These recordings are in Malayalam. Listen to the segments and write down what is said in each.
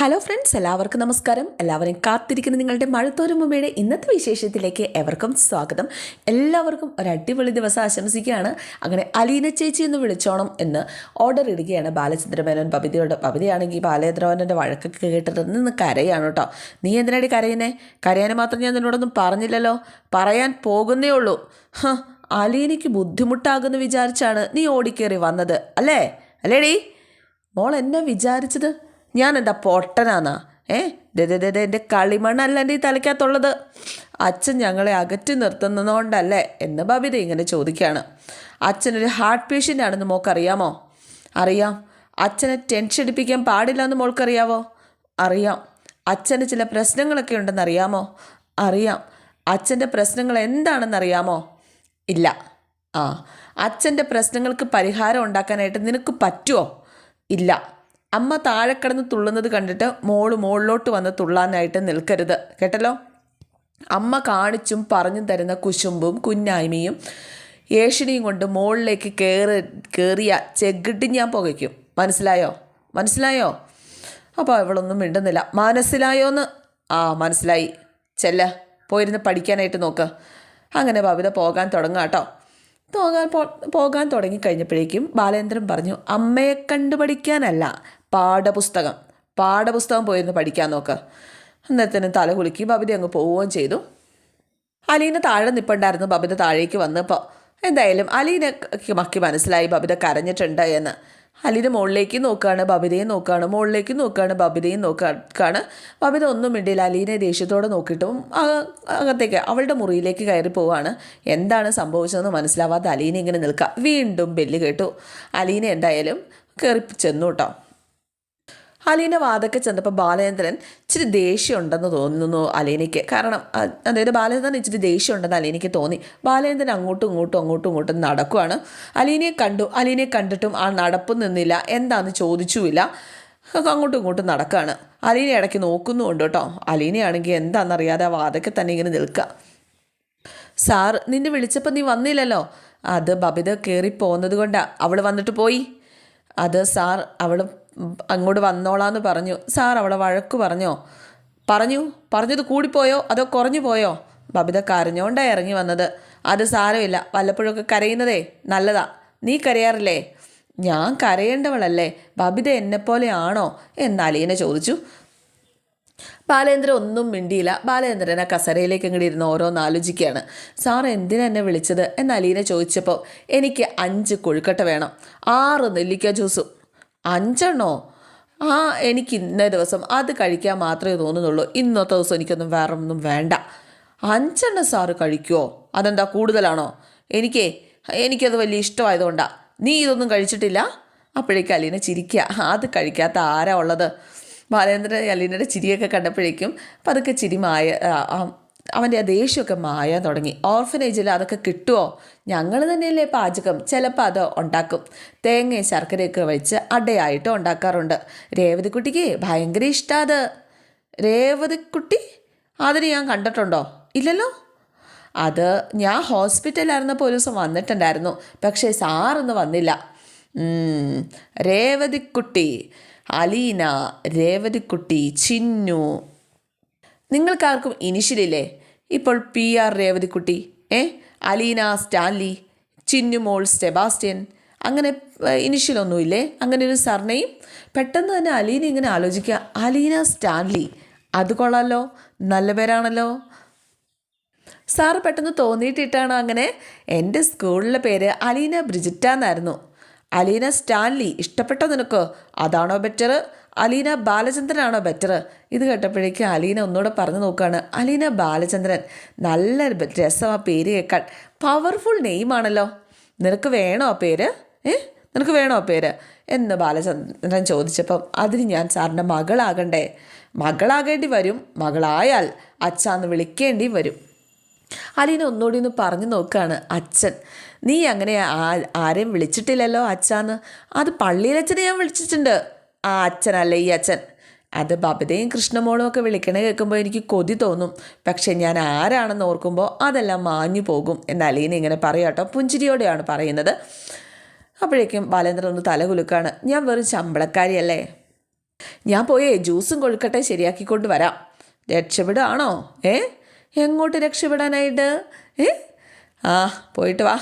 ഹലോ ഫ്രണ്ട്സ് എല്ലാവർക്കും നമസ്കാരം. എല്ലാവരും കാത്തിരിക്കുന്ന നിങ്ങളുടെ മഴത്തോരുമ്മയുടെ ഇന്നത്തെ വിശേഷത്തിലേക്ക് എവർക്കും സ്വാഗതം. എല്ലാവർക്കും ഒരു അടിപൊളി ദിവസം ആശംസിക്കുകയാണ്. അങ്ങനെ അലീന ചേച്ചി എന്ന് വിളിച്ചോണം എന്ന് ഓർഡർ ഇടുകയാണ് ബാലചന്ദ്രമേനോൻ ബബിതയോട് ബബിതയാണെങ്കിൽ ബാലചന്ദ്രമേനോന്റെ വഴക്കൊക്കെ കേട്ടിട്ട് നിന്ന് കരയാണ് കേട്ടോ. നീ എന്തിനാടി കരയുന്നേ? കരയാൻ മാത്രം ഞാൻ നിന്നോടൊന്നും പറഞ്ഞില്ലല്ലോ. പറയാൻ പോകുന്നേ ഉള്ളൂ. ഹ അലീനയ്ക്ക് ബുദ്ധിമുട്ടാകുമെന്ന് വിചാരിച്ചാണ് നീ ഓടിക്കേറി വന്നത്. അല്ലേ? അല്ലേടി? മോൾ എന്നെ വിചാരിച്ചത്? ഞാൻ എന്താ പൊട്ടനാന്നാ? ഏ? ദേ എന്റെ കളിമണ്ണല്ല എന്റെ ഈ തലയ്ക്കകത്തുള്ളത്. അച്ഛൻ ഞങ്ങളെ അകറ്റി നിർത്തുന്നതുകൊണ്ടല്ലേ എന്ന് ബബിത ഇങ്ങനെ ചോദിക്കുകയാണ് അച്ഛനൊരു ഹാർട്ട് പേഷ്യന്റ് ആണെന്ന് മോൾക്കറിയാമോ അറിയാം. അച്ഛനെ ടെൻഷൻ അടിപ്പിക്കാൻ പാടില്ല എന്ന് മോൾക്കറിയാവോ? അറിയാം. അച്ഛന് ചില പ്രശ്നങ്ങളൊക്കെ ഉണ്ടെന്ന് അറിയാമോ അറിയാം. അച്ഛന്റെ പ്രശ്നങ്ങൾ എന്താണെന്ന് അറിയാമോ ഇല്ല. ആ. അച്ഛന്റെ പ്രശ്നങ്ങൾക്ക് പരിഹാരം ഉണ്ടാക്കാനായിട്ട് നിനക്ക് പറ്റുമോ ഇല്ല. അമ്മ താഴെ കിടന്ന് തുള്ളുന്നത് കണ്ടിട്ട് മോൾ മുകളിലോട്ട് വന്ന് തുള്ളാനായിട്ട് നിൽക്കരുത്. കേട്ടല്ലോ? അമ്മ കാണിച്ചും പറഞ്ഞു തരുന്ന കുശുമ്പും കുന്നായ്മയും ഏഷിണിയും കൊണ്ട് മുകളിലേക്ക് കയറി കയറിയ ചെകിട്ട് ഞാൻ പുകയ്ക്കും. മനസ്സിലായോ? മനസ്സിലായോ? അപ്പോൾ അവളൊന്നും മിണ്ടുന്നില്ല. മനസ്സിലായോന്ന്? ആ മനസ്സിലായി. ചെല്ല പോയിരുന്ന് പഠിക്കാനായിട്ട് നോക്ക്. അങ്ങനെ ബബിത പോകാൻ തുടങ്ങാം കേട്ടോ. പോകാൻ പോകാൻ തുടങ്ങിക്കഴിഞ്ഞപ്പോഴേക്കും ബാലേന്ദ്രൻ പറഞ്ഞു അമ്മയെ കണ്ടു പഠിക്കാനല്ല പാഠപുസ്തകം. പാഠപുസ്തകം പോയിരുന്ന് പഠിക്കാൻ നോക്ക്. അന്നേരത്തിന് തല കുലുക്കി ബബിത അങ്ങ് പോവുകയും ചെയ്തു. അലീന താഴെ നിൽപ്പുണ്ടായിരുന്നു ബബിത താഴേക്ക് വന്നപ്പോൾ എന്തായാലും അലീനക്ക് മക്കി മനസ്സിലായി ബബിത കരഞ്ഞിട്ടുണ്ട് എന്ന്. അലീന മുകളിലേക്ക് നോക്കുകയാണ് ബബിതയും നോക്കുകയാണ് മുകളിലേക്ക് നോക്കുകയാണ് ബബിതയും നോക്കുകയാണ് ബബിത ഒന്നും മിണ്ടിയില്ല. അലീനെ ദേഷ്യത്തോടെ നോക്കിയിട്ടും അകത്തേക്ക് അവളുടെ മുറിയിലേക്ക് കയറി പോവുകയാണ് എന്താണ് സംഭവിച്ചതെന്ന് മനസ്സിലാവാതെ അലീന ഇങ്ങനെ നിൽക്കുക വീണ്ടും ബെല്ല് കേട്ടു. അലീന എന്തായാലും കയറി ചെന്നു കേട്ടോ. അലീന വാതൊക്കെ ചെന്നപ്പോൾ ബാലചന്ദ്രൻ ഇച്ചിരി ദേഷ്യം ഉണ്ടെന്ന് തോന്നുന്നു അലീനയ്ക്ക്. കാരണം അതായത് ബാലചന്ദ്രൻ ഇച്ചിരി ദേഷ്യം ഉണ്ടെന്ന് അലീനയ്ക്ക് തോന്നി. ബാലചന്ദ്രൻ അങ്ങോട്ടും ഇങ്ങോട്ടും അങ്ങോട്ടും ഇങ്ങോട്ടും നടക്കുവാണ്. അലീനയെ കണ്ടു. അലീനയെ കണ്ടിട്ടും ആ നടപ്പ് നിന്നില്ല. എന്താണെന്ന് ചോദിച്ചുമില്ല. അങ്ങോട്ടും ഇങ്ങോട്ടും നടക്കുകയാണ് അലീന ഇടയ്ക്ക് നോക്കുന്നുമുണ്ട് കേട്ടോ. അലീനയാണെങ്കിൽ എന്താണെന്നറിയാതെ ആ വാതൊക്കെ തന്നെ ഇങ്ങനെ നിൽക്കുക. സാർ നിന്നെ വിളിച്ചപ്പോൾ നീ വന്നില്ലല്ലോ? അത് ബബിത കയറി പോകുന്നത് കൊണ്ടാണ് അവൾ വന്നിട്ട് പോയി. അത് സാർ അവൾ അങ്ങോട്ട് വന്നോളാന്ന് പറഞ്ഞു. സാർ അവളെ വഴക്ക് പറഞ്ഞോ? പറഞ്ഞു. പറഞ്ഞത് കൂടിപ്പോയോ? അതോ കുറഞ്ഞു പോയോ ബബിത കരഞ്ഞോണ്ടായി ഇറങ്ങി വന്നത്. അത് സാരമില്ല. വല്ലപ്പോഴൊക്കെ കരയുന്നതേ. നല്ലതാ. നീ കരയാറില്ലേ? ഞാൻ കരയേണ്ടവളല്ലേ. ബബിത എന്നെപ്പോലെയാണോ എന്ന് അലീന ചോദിച്ചു. ബാലേന്ദ്രൻ ഒന്നും മിണ്ടിയില്ല. ബാലേന്ദ്രൻ ആ കസരയിലേക്ക് ഇങ്ങോട്ട് ഇരുന്ന് ഓരോന്ന് ആലോചിക്കുകയാണ്. സാർ എന്തിനാ എന്നെ വിളിച്ചത്? എന്ന് അലീന ചോദിച്ചപ്പോൾ എനിക്ക് അഞ്ച് കൊഴുക്കട്ട വേണം. ആറ് നെല്ലിക്ക ജ്യൂസും. അഞ്ചെണ്ണോ? ആ എനിക്ക് ഇന്ന ദിവസം അത് കഴിക്കാൻ മാത്രമേ തോന്നുന്നുള്ളൂ. ഇന്നത്തെ ദിവസം എനിക്കൊന്നും വേറെ ഒന്നും വേണ്ട. അഞ്ചെണ്ണം സാറ് കഴിക്കുമോ അതെന്താ കൂടുതലാണോ? എനിക്കേ എനിക്കത് വലിയ ഇഷ്ടമായതുകൊണ്ടാണ് നീ ഇതൊന്നും കഴിച്ചിട്ടില്ല? അപ്പോഴേക്കും അലീന ചിരിക്കുക അത് കഴിക്കാത്ത ആരാ ഉള്ളത്? ബാലേന്ദ്രൻ അലീനയുടെ ചിരിയൊക്കെ കണ്ടപ്പോഴേക്കും പതുക്കെ ചിരി മായ ആ, ആ, അവന്റെ ആ ദേഷ്യമൊക്കെ മായാൻ തുടങ്ങി. ഓർഫനേജിൽ അതൊക്കെ കിട്ടുമോ ഞങ്ങൾ തന്നെയല്ലേ പാചകം. ചിലപ്പോൾ അത് ഉണ്ടാക്കും. തേങ്ങയും ശർക്കരയൊക്കെ വെച്ച് അടയായിട്ട് ഉണ്ടാക്കാറുണ്ട്. രേവതിക്കുട്ടിക്ക് ഭയങ്കര ഇഷ്ടമാത് രേവതിക്കുട്ടി? അതിന് ഞാൻ കണ്ടിട്ടുണ്ടോ? ഇല്ലല്ലോ? അത് ഞാൻ ഹോസ്പിറ്റലായിരുന്നപ്പോൾ ഒരു ദിവസം വന്നിട്ടുണ്ടായിരുന്നു. പക്ഷേ സാറൊന്നും വന്നില്ല. രേവതിക്കുട്ടി അലീന രേവതിക്കുട്ടി ചിന്നു നിങ്ങൾക്കാർക്കും ഇനിഷ്യലില്ലേ? ഇപ്പോൾ പി ആർ രേവതിക്കുട്ടി ഏ? അലീന സ്റ്റാൻലി ചിന്നുമോൾ സെബാസ്റ്റ്യൻ അങ്ങനെ ഇനിഷ്യലൊന്നുമില്ലേ അങ്ങനെ ഒരു സർനെയും പെട്ടെന്ന് തന്നെ അലീന ഇങ്ങനെ ആലോചിക്കുക. അലീന സ്റ്റാൻലി അത് കൊള്ളാലോ? നല്ല പേരാണല്ലോ. സാറ് പെട്ടെന്ന് തോന്നിയിട്ടിട്ടാണ് അങ്ങനെ എന്റെ സ്കൂളിലെ പേര് അലീന ബ്രിജിറ്റ എന്നായിരുന്നു അലീന സ്റ്റാൻലി ഇഷ്ടപ്പെട്ടോ നിനക്ക്. അതാണോ ബെറ്റർ അലീന ബാലചന്ദ്രനാണോ ബെറ്റർ ഇത് കേട്ടപ്പോഴേക്കും അലീന ഒന്നുകൂടെ പറഞ്ഞു നോക്കുകയാണ് അലീന ബാലചന്ദ്രൻ നല്ല രസം ആ പേര് കേൾക്കാൻ. പവർഫുൾ നെയിമാണല്ലോ നിനക്ക് വേണോ ആ പേര്? ഏ? നിനക്ക് വേണോ ആ പേര്? എന്ന് ബാലചന്ദ്രൻ ചോദിച്ചപ്പം അതിന് ഞാൻ സാറിന്റെ മകളാകണ്ടേ. മകളാകേണ്ടി വരും. മകളായാൽ അച്ഛാന്ന് വിളിക്കേണ്ടി വരും. അലീന ഒന്നുകൂടി ഒന്ന് പറഞ്ഞു നോക്കുകയാണ് അച്ഛൻ നീ അങ്ങനെ ആരെയും വിളിച്ചിട്ടില്ലല്ലോ അച്ഛാന്ന്? അത് പള്ളിയിലച്ഛനെ ഞാൻ വിളിച്ചിട്ടുണ്ട്. ആ അച്ഛനല്ല ഈ അച്ഛൻ? അത് ബബിതയും കൃഷ്ണമോളും ഒക്കെ വിളിക്കണേ കേൾക്കുമ്പോൾ എനിക്ക് കൊതി തോന്നും. പക്ഷേ ഞാൻ ആരാണെന്ന് ഓർക്കുമ്പോൾ അതെല്ലാം മാഞ്ഞു പോകും എന്ന് അലീന ഇങ്ങനെ പറയാട്ടോ പുഞ്ചിരിയോടെയാണ് പറയുന്നത്. അപ്പോഴേക്കും ബാലേന്ദ്രൻ ഒന്ന് തലകുലുക്കാണ് ഞാൻ വെറും ശമ്പളക്കാരിയല്ലേ? ഞാൻ പോയേ ജ്യൂസും കൊഴുക്കട്ടെ ശരിയാക്കിക്കൊണ്ട് വരാം. രക്ഷപ്പെടുകയാണോ? ഏ? എങ്ങോട്ട് രക്ഷപ്പെടാനായിട്ട്? ഏ? ആ പോയിട്ട് വാ.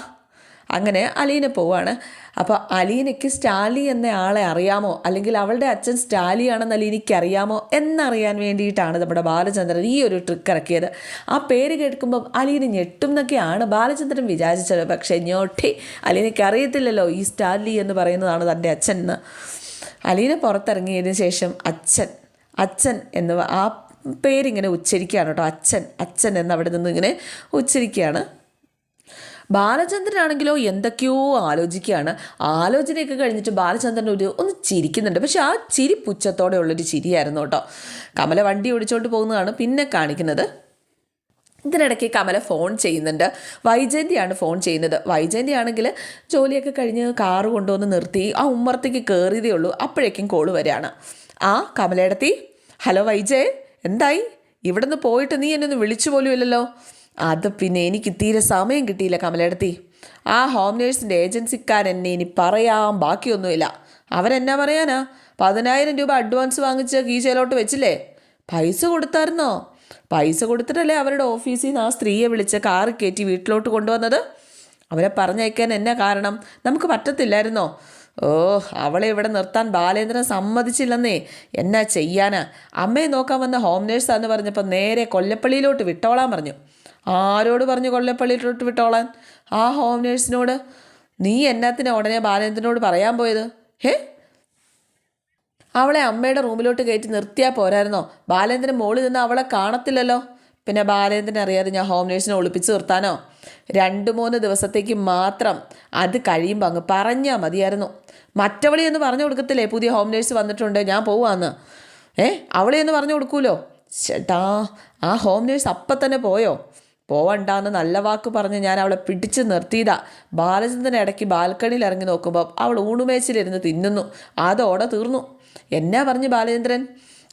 അങ്ങനെ അലീന പോവാണ്. അപ്പോൾ അലീനയ്ക്ക് സ്റ്റാലി എന്ന ആളെ അറിയാമോ? അല്ലെങ്കിൽ അവളുടെ അച്ഛൻ സ്റ്റാലിയാണെന്ന് അലീനയ്ക്ക് അറിയാമോ എന്നറിയാൻ വേണ്ടിയിട്ടാണ് നമ്മുടെ ബാലചന്ദ്രൻ ഈ ഒരു ട്രിക്ക് ഇറക്കിയത്. ആ പേര് കേൾക്കുമ്പം അലീന ഞെട്ടും എന്നൊക്കെയാണ് ബാലചന്ദ്രൻ വിചാരിച്ചത്. പക്ഷേ ഞൊട്ടി അലീനയ്ക്ക് അറിയത്തില്ലല്ലോ ഈ സ്റ്റാലി എന്ന് പറയുന്നതാണ് തന്റെ അച്ഛൻ എന്ന്. അലീന പുറത്തിറങ്ങിയതിന് ശേഷം അച്ഛൻ അച്ഛൻ എന്ന് ആ പേരിങ്ങനെ ഉച്ചരിക്കുകയാണ് കേട്ടോ. അച്ഛൻ അച്ഛൻ എന്ന് അവിടെ നിന്ന് ഇങ്ങനെ ഉച്ചരിക്കുകയാണ്. ബാലചന്ദ്രനാണെങ്കിലോ എന്തൊക്കെയോ ആലോചിക്കുകയാണ്. ആലോചനയൊക്കെ കഴിഞ്ഞിട്ട് ബാലചന്ദ്രൻ ഒരു ഒന്ന് ചിരിക്കുന്നുണ്ട്. പക്ഷെ ആ ചിരി പുച്ഛത്തോടെ ഉള്ളൊരു ചിരിയായിരുന്നു കേട്ടോ. കമല വണ്ടി ഓടിച്ചോണ്ട് പോകുന്നതാണ് പിന്നെ കാണിക്കുന്നത്. ഇതിനിടയ്ക്ക് കമല ഫോൺ ചെയ്യുന്നുണ്ട്. വൈജയന്തിയാണ് ഫോൺ ചെയ്യുന്നത്. വൈജയന്തി ആണെങ്കിൽ ജോലിയൊക്കെ കഴിഞ്ഞ് കാറ് കൊണ്ടുവന്ന് നിർത്തി ആ ഉമ്മറത്തേക്ക് കയറിയതേ ഉള്ളൂ. അപ്പോഴേക്കും കോൾ വരികയാണ്. ആ കമലയിടത്തി. ഹലോ വൈജയ് എന്തായി? ഇവിടുന്ന് പോയിട്ട് നീ എന്നെ ഒന്ന് വിളിച്ചു പോലും ഇല്ലല്ലോ. അത് പിന്നെ എനിക്ക് തീരെ സമയം കിട്ടിയില്ല കമലെടുത്തി ആ ഹോം നേഴ്സിന്റെ ഏജൻസിക്കാരെന്നെ ഇനി പറയാൻ ബാക്കിയൊന്നുമില്ല. അവരെന്നാ പറയാനാ? പതിനായിരം രൂപ അഡ്വാൻസ് വാങ്ങിച്ച് കീശയിലോട്ട് വെച്ചില്ലേ? പൈസ കൊടുത്തായിരുന്നോ? പൈസ കൊടുത്തിട്ടല്ലേ അവരുടെ ഓഫീസിൽ നിന്ന് ആ സ്ത്രീയെ വിളിച്ച് കാറ് കയറ്റി വീട്ടിലോട്ട് കൊണ്ടുവന്നത്? അവരെ പറഞ്ഞയക്കാൻ എന്നാ കാരണം? നമുക്ക് പറ്റത്തില്ലായിരുന്നോ? ഓ അവളെ ഇവിടെ നിർത്താൻ ബാലേന്ദ്രൻ സമ്മതിച്ചില്ലെന്നേ. എന്നാ ചെയ്യാനാ? അമ്മയെ നോക്കാൻ വന്ന ഹോം നേഴ്സാന്ന് പറഞ്ഞപ്പോൾ നേരെ കൊല്ലപ്പള്ളിയിലോട്ട് വിട്ടോളാൻ പറഞ്ഞു. ആരോട് പറഞ്ഞു കൊല്ലപ്പള്ളിയിലോട്ട് വിട്ടോളാൻ? ആ ഹോം നേഴ്സിനോട് നീ എന്നാത്തിനാ ഉടനെ ബാലേന്ദ്രനോട് പറയാൻ പോയത്? ഹേ? അവളെ അമ്മയുടെ റൂമിലോട്ട് കയറ്റി നിർത്തിയാൽ പോരായിരുന്നോ? ബാലേന്ദ്രൻ മോളിൽ നിന്ന് അവളെ കാണത്തില്ലല്ലോ. പിന്നെ ബാലേന്ദ്രൻ അറിയാതെ ഞാൻ ഹോം നേഴ്സിനെ ഒളിപ്പിച്ച് നിർത്താനോ? രണ്ട് മൂന്ന് ദിവസത്തേക്ക് മാത്രം അത് കഴിയുമ്പോൾ അങ്ങ് പറഞ്ഞാൽ മതിയായിരുന്നു. മറ്റവളി എന്ന് പറഞ്ഞു കൊടുക്കത്തില്ലേ? പുതിയ ഹോം നേഴ്സ് വന്നിട്ടുണ്ട് ഞാൻ പോവാന്ന്. ഏ? അവളെ എന്ന് പറഞ്ഞു കൊടുക്കൂലോ? ചേട്ടാ ആ ഹോം നേഴ്സ് അപ്പം തന്നെ പോയോ? പോവണ്ടാന്ന് നല്ല വാക്ക് പറഞ്ഞ് ഞാൻ അവളെ പിടിച്ചു നിർത്തിയതാ. ബാലചന്ദ്രൻ ഇടയ്ക്ക് ബാൽക്കണിയിൽ ഇറങ്ങി നോക്കുമ്പോൾ അവൾ ഊണുമേച്ചിലിരുന്ന് തിന്നുന്നു. അതോടെ തീർന്നു. എന്നാ പറഞ്ഞു ബാലചന്ദ്രൻ?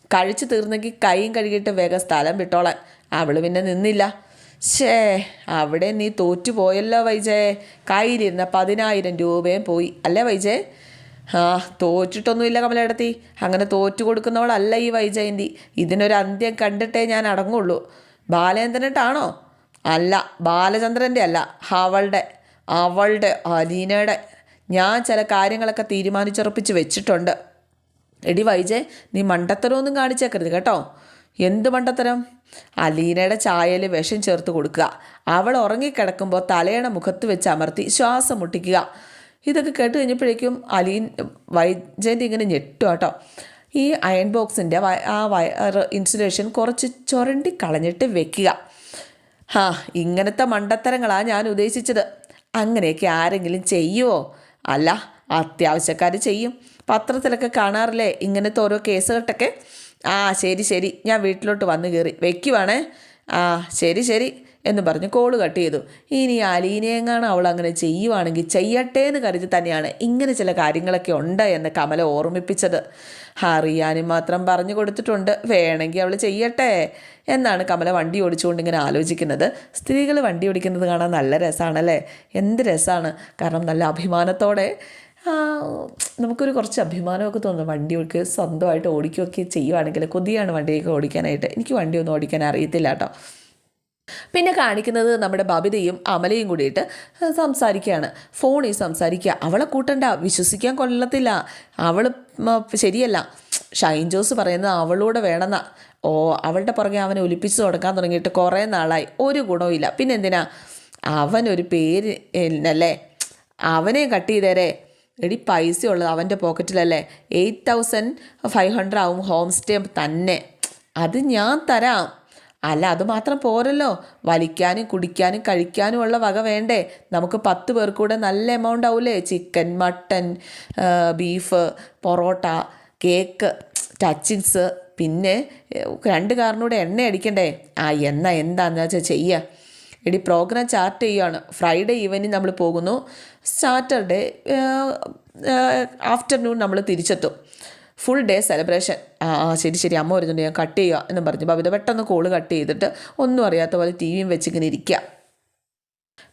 കഴിച്ചു തീർന്നെങ്കിൽ കൈയും കഴുകിയിട്ട് വേഗം സ്ഥലം വിട്ടോളാൻ. അവൾ പിന്നെ നിന്നില്ല. ഷേ അവിടെ നീ തോറ്റു പോയല്ലോ വൈജേ. കയ്യിലിരുന്ന പതിനായിരം രൂപയും പോയി. അല്ലേ വൈജേ? ആ തോറ്റിട്ടൊന്നുമില്ല കമലയിടത്തി. അങ്ങനെ തോറ്റു കൊടുക്കുന്നവളല്ല ഈ വൈജയന്തി. ഇതിനൊരു അന്ത്യം കണ്ടിട്ടേ ഞാൻ അടങ്ങുള്ളൂ. ബാലേന്ദ്രനിട്ടാണോ അല്ല ബാലചന്ദ്രന്റെ അല്ല അവളുടെ അവളുടെ അലീനയുടെ. ഞാൻ ചില കാര്യങ്ങളൊക്കെ തീരുമാനിച്ചുറപ്പിച്ച് വെച്ചിട്ടുണ്ട്. എടി വൈജേ നീ മണ്ടത്തരമൊന്നും കാണിച്ചേക്കരുത് കേട്ടോ. എന്ത് മണ്ടത്തരം? അലീനയുടെ ചായയിൽ വിഷം ചേർത്ത് കൊടുക്കുക. അവൾ ഉറങ്ങിക്കിടക്കുമ്പോൾ തലയണ മുഖത്ത് വെച്ച് അമർത്തി ശ്വാസം മുട്ടിക്കുക. ഇതൊക്കെ കേട്ട് കഴിഞ്ഞപ്പോഴേക്കും അലീൻ വൈജയന്റെ ഇങ്ങനെ ഞെട്ടു കേട്ടോ. ഈ അയൺ ബോക്സിന്റെ ആ വയർ ഇൻസുലേഷൻ കുറച്ച് ചുരണ്ടി കളഞ്ഞിട്ട് വെക്കുക. ഹാ ഇങ്ങനത്തെ മണ്ടത്തരങ്ങളാണ് ഞാൻ ഉദ്ദേശിച്ചത്. അങ്ങനെയൊക്കെ ആരെങ്കിലും ചെയ്യുമോ അല്ല അത്യാവശ്യക്കാർ ചെയ്യും. പത്രത്തിലൊക്കെ കാണാറില്ലേ ഇങ്ങനത്തെ ഓരോ കേസുകെട്ടൊക്കെ ആ ശരി ശരി. ഞാൻ വീട്ടിലോട്ട് വന്ന് കയറി വെക്കുവാണേ. ആ ശരി ശരി. എന്ന് പറഞ്ഞ് കോൾ കട്ട് ചെയ്തു. ഇനി അലീനയെങ്ങാണ് അവൾ അങ്ങനെ ചെയ്യുവാണെങ്കിൽ ചെയ്യട്ടെ എന്ന് കരുതി തന്നെയാണ് ഇങ്ങനെ ചില കാര്യങ്ങളൊക്കെ ഉണ്ട് എന്ന് കമല ഓർമ്മിപ്പിച്ചത്. അറിയാനും മാത്രം പറഞ്ഞു കൊടുത്തിട്ടുണ്ട്. വേണമെങ്കിൽ അവൾ ചെയ്യട്ടെ എന്നാണ് കമല വണ്ടി ഓടിച്ചുകൊണ്ട് ഇങ്ങനെ ആലോചിക്കുന്നത്. സ്ത്രീകൾ വണ്ടി ഓടിക്കുന്നത് കാണാൻ നല്ല രസമാണല്ലേ? എന്ത് രസമാണ്? കാരണം നല്ല അഭിമാനത്തോടെ നമുക്കൊരു കുറച്ച് അഭിമാനമൊക്കെ തോന്നുന്നു വണ്ടി ഓടിക്കുക സ്വന്തമായിട്ട് ഓടിക്കുകയൊക്കെ ചെയ്യുവാണെങ്കിൽ കൊതിയാണ് വണ്ടിയൊക്കെ ഓടിക്കാനായിട്ട്. എനിക്ക് വണ്ടിയൊന്നും ഓടിക്കാൻ അറിയത്തില്ല കേട്ടോ. പിന്നെ കാണിക്കുന്നത് നമ്മുടെ ബബിതയും അമലയും കൂടിയിട്ട് സംസാരിക്കുകയാണ്. ഫോണിൽ സംസാരിക്കുക. അവളെ കൂട്ടണ്ട വിശ്വസിക്കാൻ കൊള്ളത്തില്ല. അവൾ ശരിയല്ല. ഷൈൻ ജോസ് പറയുന്നത് അവളൂടെ വേണമെന്നാ. ഓ അവളുടെ പുറകെ അവനെ ഒലിപ്പിച്ച് തുടങ്ങാൻ തുടങ്ങിയിട്ട് കുറേ നാളായി. ഒരു ഗുണവും പിന്നെ എന്തിനാ അവനൊരു പേര് അല്ലേ അവനെ കട്ട് ചെയ്തേരെ. എടി പൈസ ഉള്ളത് അവന്റെ പോക്കറ്റിലല്ലേ? എയ്റ്റ് തൗസൻഡ് ഫൈവ് ഹൺഡ്രഡ് ആവും ഹോം സ്റ്റേ തന്നെ. അത് ഞാൻ തരാം. അല്ല അത് മാത്രം പോരല്ലോ. വലിക്കാനും കുടിക്കാനും കഴിക്കാനും ഉള്ള വക വേണ്ടേ. നമുക്ക് പത്ത് പേർക്കൂടെ നല്ല എമൗണ്ട് ആവൂലേ? Chicken mutton beef parotta cake touchings പിന്നെ രണ്ട് കാറിനൂടെ എണ്ണ അടിക്കണ്ടേ? ആ എണ്ണ എന്താണെന്ന് വെച്ചാൽ ചെയ്യുക എടി പ്രോഗ്രാം ചാർട്ട് ചെയ്യുകയാണ് ഫ്രൈഡേ ഈവനിങ് നമ്മൾ പോകുന്നു. സാറ്റർഡേ ആഫ്റ്റർനൂൺ നമ്മൾ തിരിച്ചെത്തും. ഫുൾ ഡേ സെലിബ്രേഷൻ ആ ശരി ശരി അമ്മ വരുന്നുണ്ട് ഞാൻ കട്ട് ചെയ്യുക എന്ന് പറഞ്ഞു. ബബിത പെട്ടെന്ന് കോൾ കട്ട് ചെയ്തിട്ട് ഒന്നും അറിയാത്ത പോലെ ടി വിയും വെച്ചിങ്ങനെ ഇരിക്കുക.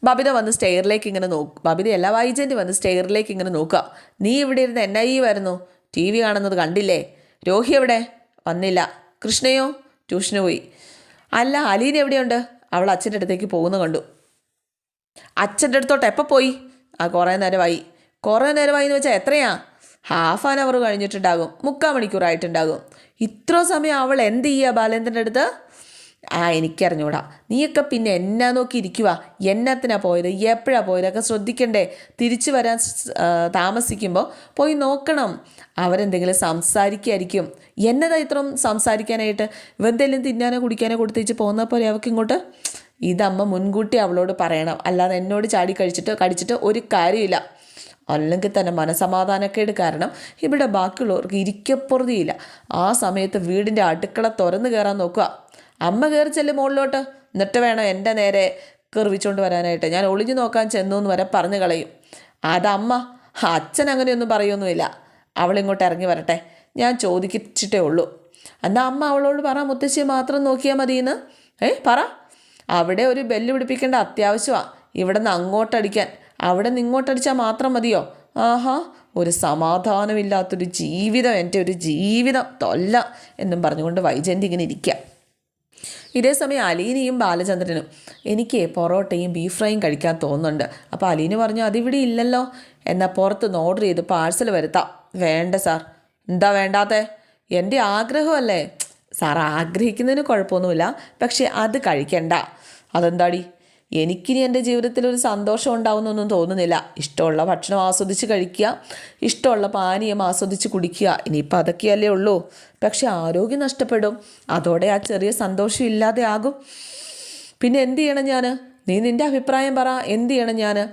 ബബിത വന്ന് സ്റ്റെയറിലേക്ക് ഇങ്ങനെ നോക്കും ബബിത എല്ലാ വൈജന്റ് വന്ന് സ്റ്റെയറിലേക്ക് ഇങ്ങനെ നോക്കുക. നീ ഇവിടെ ഇരുന്ന് എൻ ഐ വരുന്നു? ടി വി കാണുന്നത് കണ്ടില്ലേ? രോഹി എവിടെ? വന്നില്ല. കൃഷ്ണയോ? ട്യൂഷന് പോയി. അല്ല അലീന എവിടെയുണ്ട്? അവൾ അച്ഛന്റെ അടുത്തേക്ക് പോകുന്ന കണ്ടു. അച്ഛന്റെ അടുത്തോട്ട് എപ്പോൾ പോയി? ആ കുറേ നേരമായി. കുറേ നേരമായി എന്ന് വെച്ചാൽ എത്രയാ? ഹാഫ് ആൻ അവർ കഴിഞ്ഞിട്ടുണ്ടാകും. മുക്കാൽ മണിക്കൂറായിട്ടുണ്ടാകും. ഇത്ര സമയം അവൾ എന്ത് ചെയ്യുക ബാലേന്ദ്രന്റെ അടുത്ത്? ആ എനിക്കറിഞ്ഞൂടാ. നീയൊക്കെ പിന്നെ എന്നാ നോക്കി ഇരിക്കുക എന്നത്തിനാ പോയത്? എപ്പോഴാണ് പോയത്? ഒക്കെ ശ്രദ്ധിക്കണ്ടേ. തിരിച്ചു വരാൻ താമസിക്കുമ്പോൾ പോയി നോക്കണം. അവരെന്തെങ്കിലും സംസാരിക്കായിരിക്കും. എന്നതാ ഇത്രയും സംസാരിക്കാനായിട്ട്? ഇവന്തെങ്കിലും തിന്നാനോ കുടിക്കാനോ കൊടുത്തേച്ച് പോകുന്ന പോലെ അവൾക്ക് ഇങ്ങോട്ട് ഇതമ്മ മുൻകൂട്ടി അവളോട് പറയണം. അല്ലാതെ എന്നോട് ചാടി കഴിച്ചിട്ട് കടിച്ചിട്ട് ഒരു കാര്യമില്ല അല്ലെങ്കിൽ തന്നെ മനസമാധാനക്കേട് കാരണം ഇവിടെ ബാക്കിയുള്ളവർക്ക് ഇരിക്കപ്പുറതിയില്ല. ആ സമയത്ത് വീടിന്റെ അടുക്കള തുറന്നു കയറാൻ നോക്കുക. അമ്മ കയറി ചെല്ലും മുകളിലോട്ട്. എന്നിട്ട് വേണം എന്റെ നേരെ കെറിവിച്ചുകൊണ്ട് വരാനായിട്ട്. ഞാൻ ഒളിഞ്ഞു നോക്കാൻ ചെന്നു എന്ന് വരെ പറഞ്ഞു കളയും. അതമ്മ അച്ഛൻ അങ്ങനെയൊന്നും പറയൊന്നുമില്ല. അവളിങ്ങോട്ട് ഇറങ്ങി വരട്ടെ. ഞാൻ ചോദിച്ചിട്ടേ ഉള്ളൂ. എന്നാൽ അമ്മ അവളോട് പറ മുത്തശ്ശിയെ മാത്രം നോക്കിയാൽ മതിയെന്ന്. ഏ പറ. അവിടെ ഒരു ബെല്ല് പിടിപ്പിക്കേണ്ട അത്യാവശ്യമാണ് ഇവിടെ നിന്ന് അങ്ങോട്ടടിക്കാൻ. അവിടെ നിങ്ങോട്ടടിച്ചാൽ മാത്രം മതിയോ? ആഹാ ഒരു സമാധാനമില്ലാത്തൊരു ജീവിതം എന്റെ ഒരു ജീവിതം തൊല്ല എന്നും പറഞ്ഞുകൊണ്ട് വൈജയന്തി ഇങ്ങനെ ഇരിക്കുക ഇതേ സമയം അലീനയും ബാലചന്ദ്രനും എനിക്ക് പൊറോട്ടയും ബീഫ് ഫ്രൈയും കഴിക്കാൻ തോന്നുന്നുണ്ട്. അപ്പോൾ അലീന പറഞ്ഞു അതിവിടെ ഇല്ലല്ലോ. എന്നാൽ പുറത്തുനിന്ന് ഓർഡർ ചെയ്ത് പാഴ്സൽ വരുത്താം. വേണ്ട സാർ എന്താ വേണ്ടാത്തേ? എന്റെ ആഗ്രഹമല്ലേ. സാർ ആഗ്രഹിക്കുന്നതിന് കുഴപ്പമൊന്നുമില്ല. പക്ഷേ അത് കഴിക്കണ്ട. അതെന്താടി? എനിക്കിനി എന്റെ ജീവിതത്തിൽ ഒരു സന്തോഷം ഉണ്ടാവുന്നൊന്നും തോന്നുന്നില്ല. ഇഷ്ടമുള്ള ഭക്ഷണം ആസ്വദിച്ച് കഴിക്കുക ഇഷ്ടമുള്ള പാനീയം ആസ്വദിച്ച് കുടിക്കുക. ഇനിയിപ്പോൾ അതൊക്കെയല്ലേ ഉള്ളൂ. പക്ഷെ ആരോഗ്യം നഷ്ടപ്പെടും. അതോടെ ആ ചെറിയ സന്തോഷം ഇല്ലാതെ ആകും പിന്നെ എന്ത് ചെയ്യണം ഞാൻ നീ നിന്റെ അഭിപ്രായം പറ. എന്ത് ചെയ്യണം ഞാൻ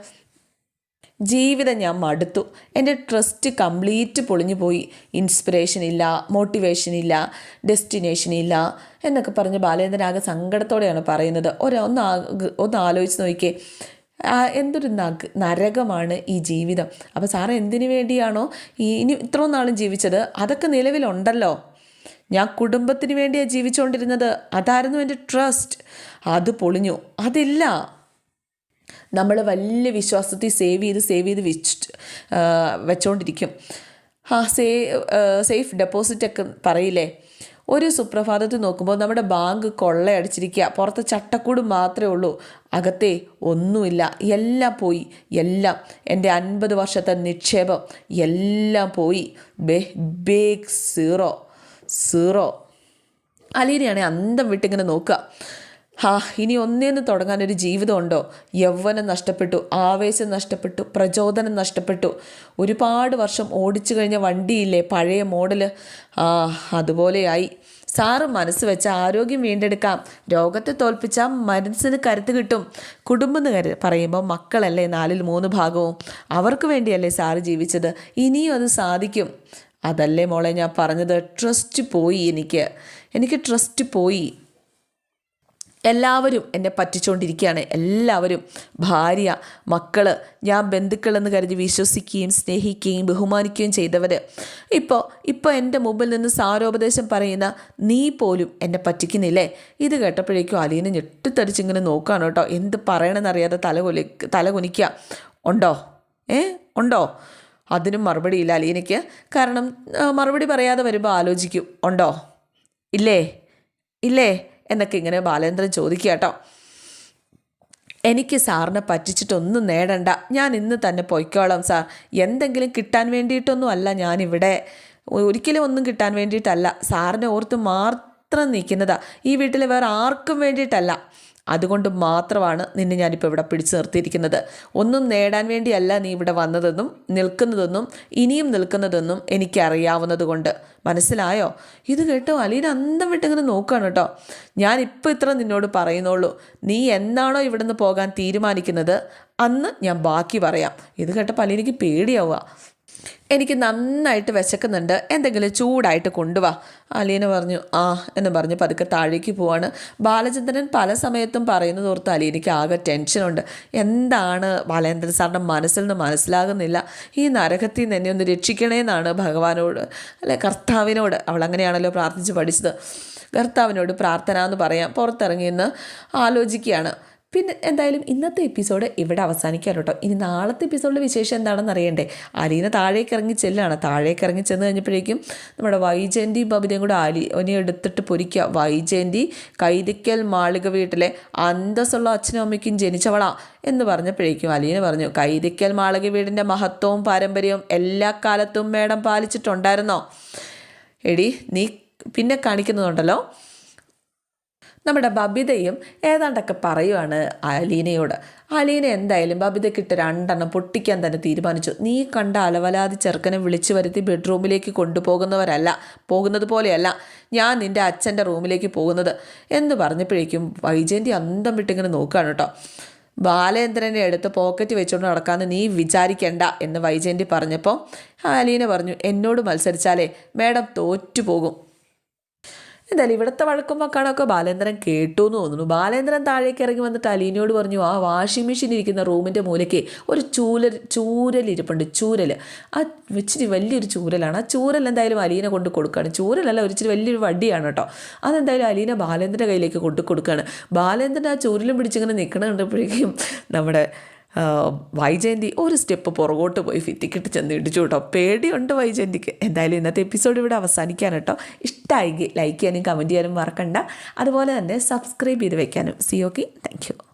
ജീവിതം ഞാൻ മടുത്തു. എന്റെ ട്രസ്റ്റ് കംപ്ലീറ്റ് പൊളിഞ്ഞു പോയി ഇൻസ്പിറേഷൻ ഇല്ല മോട്ടിവേഷൻ ഇല്ല ഡെസ്റ്റിനേഷൻ ഇല്ല എന്നൊക്കെ പറഞ്ഞ് ബാലേന്ദ്രൻ ആകെ സങ്കടത്തോടെയാണ് പറയുന്നത്. ഒരു ഒന്ന് ഒന്ന് ആലോചിച്ച് നോക്കിയേ എന്തൊരു നഗ് നരകമാണ് ഈ ജീവിതം. അപ്പോൾ സാറ് എന്തിനു വേണ്ടിയാണോ ഈ ഇനി ഇത്രയും നാളും ജീവിച്ചത്? അതൊക്കെ നിലവിലുണ്ടല്ലോ. ഞാൻ കുടുംബത്തിന് വേണ്ടിയാണ് ജീവിച്ചുകൊണ്ടിരുന്നത് അതായിരുന്നു എന്റെ ട്രസ്റ്റ് അത് പൊളിഞ്ഞു. അതില്ല. നമ്മൾ വലിയ വിശ്വാസത്തിൽ സേവ് ചെയ്ത് സേവ് ചെയ്ത് വെച്ചിട്ട് വെച്ചുകൊണ്ടിരിക്കും ആ സേ സേഫ് ഡെപ്പോസിറ്റൊക്കെ പറയില്ലേ? ഒരു സുപ്രഭാതത്തിൽ നോക്കുമ്പോൾ നമ്മുടെ ബാങ്ക് കൊള്ളയടിച്ചിരിക്കുക. പുറത്ത് ചട്ടക്കൂട് മാത്രമേ ഉള്ളൂ. അകത്തെ ഒന്നുമില്ല. എല്ലാം പോയി. എല്ലാം. എന്റെ അൻപത് വർഷത്തെ നിക്ഷേപം. എല്ലാം പോയി. ബേ ബേഗ് സീറോ സീറോ അലീനയാണെങ്കിൽ അന്തം വിട്ടിങ്ങനെ നോക്കുക. ഹാ ഇനി ഒന്നേന്ന് തുടങ്ങാൻ ഒരു ജീവിതമുണ്ടോ? യൗവനം നഷ്ടപ്പെട്ടു ആവേശം നഷ്ടപ്പെട്ടു പ്രചോദനം നഷ്ടപ്പെട്ടു. ഒരുപാട് വർഷം ഓടിച്ചു കഴിഞ്ഞ വണ്ടിയില്ലേ പഴയ മോഡൽ ആ അതുപോലെയായി. സാറ് മനസ്സ് വെച്ച ആരോഗ്യം വീണ്ടെടുക്കാം. രോഗത്തെ തോൽപ്പിച്ചാൽ മനസ്സിന് കരുത്ത് കിട്ടും. കുടുംബം എന്ന് കരു പറയുമ്പോൾ മക്കളല്ലേ നാലിൽ മൂന്ന് ഭാഗവും. അവർക്ക് വേണ്ടിയല്ലേ സാറ് ജീവിച്ചത്. ഇനിയും അത് സാധിക്കും. അതല്ലേ മോളെ ഞാൻ പറഞ്ഞത്? ട്രസ്റ്റ് പോയി എനിക്ക്. എനിക്ക് ട്രസ്റ്റ് പോയി. എല്ലാവരും എന്നെ പറ്റിച്ചുകൊണ്ടിരിക്കുകയാണ് എല്ലാവരും ഭാര്യ മക്കൾ ഞാൻ ബന്ധുക്കളെന്ന് കരുതി വിശ്വസിക്കുകയും സ്നേഹിക്കുകയും ബഹുമാനിക്കുകയും ചെയ്തവർ ഇപ്പോൾ ഇപ്പോൾ എന്റെ മുമ്പിൽ നിന്ന് സാരോപദേശം പറയുന്ന നീ പോലും എന്നെ പറ്റിക്കുന്നില്ലേ? ഇത് കേട്ടപ്പോഴേക്കും അലീന ഞെട്ടിത്തടിച്ചിങ്ങനെ നോക്കുകയാണ് കേട്ടോ. എന്ത് പറയണമെന്നറിയാതെ തല തലകുനിക്കുക ഉണ്ടോ? ഏ? ഉണ്ടോ? അതിനും മറുപടിയില്ല അലീനയ്ക്ക്. കാരണം മറുപടി പറയാതെ വരുമ്പോൾ ആലോചിക്കും. ഉണ്ടോ? ഇല്ലേ? ഇല്ലേ? എന്നൊക്കെ ഇങ്ങനെ ബാലേന്ദ്രൻ ചോദിക്കുക കേട്ടോ. എനിക്ക് സാറിനെ പറ്റിച്ചിട്ടൊന്നും നേടണ്ട. ഞാൻ ഇന്ന് തന്നെ പൊയ്ക്കോളാം സാർ. എന്തെങ്കിലും കിട്ടാൻ വേണ്ടിയിട്ടൊന്നും അല്ല ഞാനിവിടെ. ഒരിക്കലും ഒന്നും കിട്ടാൻ വേണ്ടിയിട്ടല്ല. സാറിനെ ഓർത്ത് മാത്രം നിൽക്കുന്നതാ. ഈ വീട്ടിൽ വേറെ ആർക്കും വേണ്ടിയിട്ടല്ല. അതുകൊണ്ട് മാത്രമാണ് നിന്നെ ഞാനിപ്പോൾ ഇവിടെ പിടിച്ചു നിർത്തിയിരിക്കുന്നത്. ഒന്നും നേടാൻ വേണ്ടിയല്ല നീ ഇവിടെ വന്നതെന്നും നിൽക്കുന്നതെന്നും ഇനിയും നിൽക്കുന്നതെന്നും എനിക്കറിയാവുന്നതുകൊണ്ട്. മനസ്സിലായോ? ഇത് കേട്ടോ അലീന അന്തം വിട്ടിങ്ങനെ നോക്കുകയാണ് കേട്ടോ. ഞാനിപ്പോൾ ഇത്ര നിന്നോട് പറയുന്നുള്ളൂ. നീ എന്നാണോ ഇവിടുന്ന് പോകാൻ തീരുമാനിക്കുന്നത്? അന്ന് ഞാൻ ബാക്കി പറയാം. ഇത് കേട്ടപ്പോൾ അലീനയ്ക്ക് പേടിയാവുക. എനിക്ക് നന്നായിട്ട് വിശക്കുന്നുണ്ട്. എന്തെങ്കിലും ചൂടായിട്ട് കൊണ്ടുവാ. അലീന പറഞ്ഞു ആ എന്ന് പറഞ്ഞ് പതുക്കെ താഴേക്ക് പോവാണ്. ബാലചന്ദ്രൻ പല സമയത്തും പറയുന്നത് ഓർത്ത് അലീനയ്ക്ക് ആകെ ടെൻഷനുണ്ട്. എന്താണ് ബാലേന്ദ്രൻ സാറിന്റെ മനസ്സിൽ നിന്ന് മനസ്സിലാകുന്നില്ല. ഈ നരകത്തിൽ നിന്ന് എന്നെ ഒന്ന് രക്ഷിക്കണേന്നാണ് ഭഗവാനോട് അല്ലെ കർത്താവിനോട് അവൾ അങ്ങനെയാണല്ലോ പ്രാർത്ഥിച്ച് പഠിച്ചത്. കർത്താവിനോട് പ്രാർത്ഥന എന്ന് പറയാം. പുറത്തിറങ്ങിയെന്ന് ആലോചിക്കുകയാണ്. പിന്നെ എന്തായാലും ഇന്നത്തെ എപ്പിസോഡ് ഇവിടെ അവസാനിക്കാൻ കേട്ടോ. ഇനി നാളത്തെ എപ്പിസോഡിലെ വിശേഷം എന്താണെന്ന് അറിയണ്ടേ? അലീന താഴേക്ക് ഇറങ്ങി ചെല്ലാണ്. താഴേക്ക് ഇറങ്ങി ചെന്ന് കഴിഞ്ഞപ്പോഴേക്കും നമ്മുടെ വൈജയന്തി ബബിനെയും കൂടെ അലി ഒനെ എടുത്തിട്ട് പൊരിക്കുക. വൈജയന്തി കൈതിക്കൽ മാളിക വീട്ടിലെ അന്തസ്സുള്ള അച്ഛനും അമ്മയ്ക്കും ജനിച്ചവളാ എന്ന് പറഞ്ഞപ്പോഴേക്കും അലീന പറഞ്ഞു കൈതിക്കൽ മാളിക വീടിന്റെ മഹത്വവും പാരമ്പര്യവും എല്ലാ കാലത്തും മേഡം പാലിച്ചിട്ടുണ്ടായിരുന്നോ? എടി നീ പിന്നെ കാണിക്കുന്നുണ്ടല്ലോ നമ്മുടെ ബബിതയും ഏതാണ്ടൊക്കെ പറയുവാണ് അലീനയോട്. അലീന എന്തായാലും ബബിതയ്ക്കിട്ട് രണ്ടെണ്ണം പൊട്ടിക്കാൻ തന്നെ തീരുമാനിച്ചു. നീ കണ്ട അലവലാതി ചെറുക്കനെ വിളിച്ചു വരുത്തി ബെഡ്റൂമിലേക്ക് കൊണ്ടുപോകുന്നവരല്ല. പോകുന്നത് പോലെയല്ല. ഞാൻ നിന്റെ അച്ഛന്റെ റൂമിലേക്ക് പോകുന്നത്. എന്ന് പറഞ്ഞപ്പോഴേക്കും വൈജയന്തി അന്തം വിട്ടിങ്ങനെ നോക്കുകയാണ് കേട്ടോ. ബാലേന്ദ്രനെ എടുത്ത് പോക്കറ്റ് വെച്ചുകൊണ്ട് നടക്കാമെന്ന് നീ വിചാരിക്കണ്ട എന്ന് വൈജയന്തി പറഞ്ഞപ്പോൾ അലീന പറഞ്ഞു എന്നോട് മത്സരിച്ചാലേ മേഡം തോറ്റുപോകും. എന്തായാലും ഇവിടുത്തെ വഴക്കും വക്കാണൊക്കെ ബാലേന്ദ്രൻ കേട്ടു എന്ന് തോന്നുന്നു. ബാലേന്ദ്രൻ താഴേക്ക് ഇറങ്ങി വന്നിട്ട് അലീനയോട് പറഞ്ഞു ആ വാഷിംഗ് മെഷീൻ ഇരിക്കുന്ന റൂമിന്റെ മൂലയ്ക്ക് ഒരു ചൂരൽ ഇരിപ്പുണ്ട് ചൂരൽ. ആ ഇച്ചിരി വലിയൊരു ചൂരലാണ്. ആ ചൂരൽ എന്തായാലും അലീന കൊണ്ട് കൊടുക്കുകയാണ്. ചൂരലല്ല ഒരു ഇച്ചിരി വലിയൊരു വടിയാണ് കേട്ടോ. അതെന്തായാലും അലീന ബാലേന്ദ്രന്റെ കയ്യിലേക്ക് കൊണ്ട് കൊടുക്കുകയാണ്. ബാലേന്ദ്രൻ ആ ചൂരലും പിടിച്ചിങ്ങനെ നിൽക്കണ കണ്ടപ്പോഴേക്കും നമ്മുടെ വൈജയന്തി ഒരു സ്റ്റെപ്പ് പുറകോട്ട് പോയി ഫിത്തിക്കിട്ട് ചെന്ന് ഇടിച്ചു കേട്ടോ. പേടിയുണ്ട് വൈജയന്തിക്ക്. എന്തായാലും ഇന്നത്തെ എപ്പിസോഡ് ഇവിടെ അവസാനിക്കാൻ കേട്ടോ. ഇഷ്ടമായെങ്കിൽ ലൈക്ക് ചെയ്യാനും കമന്റ് ചെയ്യാനും മറക്കണ്ട. അതുപോലെ തന്നെ സബ്സ്ക്രൈബ് ചെയ്ത് വെക്കാനും. C okay thank